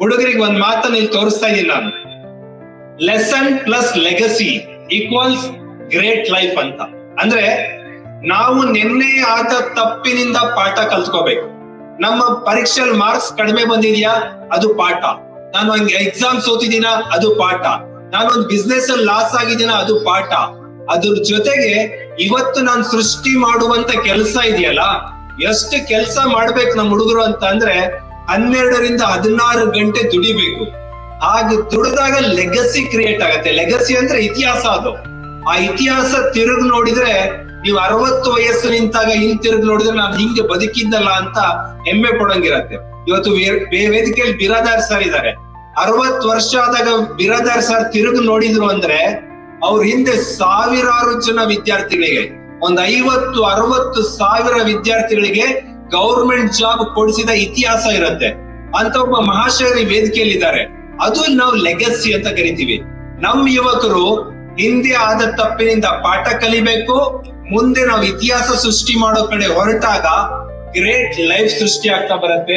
ಹುಡುಗರಿಗೆ ಒಂದ್ ಮಾತನ್ನ ಇಲ್ಲಿ ತೋರಿಸ್ತಾ ಇದೀನಿ ನಾನು. Lesson plus legacy equals great life ಅಂತ. ಅಂದ್ರೆ ನಾವು ನಿನ್ನೆ ಆದ ತಪ್ಪಿನಿಂದ ಪಾಠ ಕಲ್ತ್ಕೋಬೇಕು. ನಮ್ಮ ಪರೀಕ್ಷೆಯಲ್ಲಿ ಮಾರ್ಕ್ಸ್ ಕಡಿಮೆ ಬಂದಿದ್ಯಾ? ಅದು ಪಾಠ. ನಾನು ಎಕ್ಸಾಮ್ ಸೋತಿದ್ದೀನ ಅದು ಪಾಠ. ನಾನು ಒಂದು ಬಿಸ್ನೆಸ್ ಅಲ್ಲಿ ಲಾಸ್ ಆಗಿದ್ದೀನ? ಅದು ಪಾಠ. ಅದ್ರ ಜೊತೆಗೆ ಇವತ್ತು ನಾನು ಸೃಷ್ಟಿ ಮಾಡುವಂತ ಕೆಲಸ ಇದೆಯಲ್ಲ, ಎಷ್ಟು ಕೆಲಸ ಮಾಡ್ಬೇಕು ನಮ್ಮ ಹುಡುಗರು ಅಂತ ಅಂದ್ರೆ ಹನ್ನೆರಡರಿಂದ ಹದಿನಾರು ಗಂಟೆ ದುಡಿಬೇಕು. ಹಾಗೆ ದುಡಿದಾಗ ಲೆಗಸಿ ಕ್ರಿಯೇಟ್ ಆಗತ್ತೆ. ಲೆಗಸಿ ಅಂದ್ರೆ ಇತಿಹಾಸ ಅದು. ಆ ಇತಿಹಾಸ ತಿರುಗಿ ನೋಡಿದ್ರೆ ನೀವು ಅರವತ್ತು ವಯಸ್ಸು ನಿಂತಾಗ ಹಿಂಗ್ ತಿರುಗಿ ನೋಡಿದ್ರೆ ನಾನು ಹಿಂಗೆ ಬದುಕಿದ್ದಲ್ಲ ಅಂತ ಹೆಮ್ಮೆ ಪಡೋಂಗಿರತ್ತೆ. ಇವತ್ತು ವೇದಿಕೆಯಲ್ಲಿ ಬಿರಾದಾರ್ ಸರ್ ಇದ್ದಾರೆ ಅರವತ್ ವರ್ಷ ಆದಾಗ ಬಿರಾದಾರ್ ಸರ್ ತಿರುಗಿ ನೋಡಿದ್ರು ಅಂದ್ರೆ ಅವ್ರ ಹಿಂದೆ ಸಾವಿರಾರು ಜನ ವಿದ್ಯಾರ್ಥಿಗಳಿಗೆ, ಒಂದ್ ಐವತ್ತು, ಅರವತ್ತು ಸಾವಿರ ವಿದ್ಯಾರ್ಥಿಗಳಿಗೆ ಗೌರ್ಮೆಂಟ್ ಜಾಬ್ ಕೊಡಿಸಿದ ಇತಿಹಾಸ ಇರುತ್ತೆ. ಅಂತ ಒಬ್ಬ ಮಹಾಶಯರಿ ವೇದಿಕೆಯಲ್ಲಿ ಇದ್ದಾರೆ ಅದು ನಾವು ಲೆಗಸಿ ಅಂತ ಕರಿತೀವಿ. ನಮ್ ಯುವಕರು ಹಿಂದೆ ಆದ ತಪ್ಪಿನಿಂದ ಪಾಠ ಕಲಿಬೇಕು, ಮುಂದೆ ನಾವು ಇತಿಹಾಸ ಸೃಷ್ಟಿ ಮಾಡೋ ಕಡೆ ಹೊರಟಾಗ ಗ್ರೇಟ್ ಲೈಫ್ ಸೃಷ್ಟಿ ಆಗ್ತಾ ಬರುತ್ತೆ.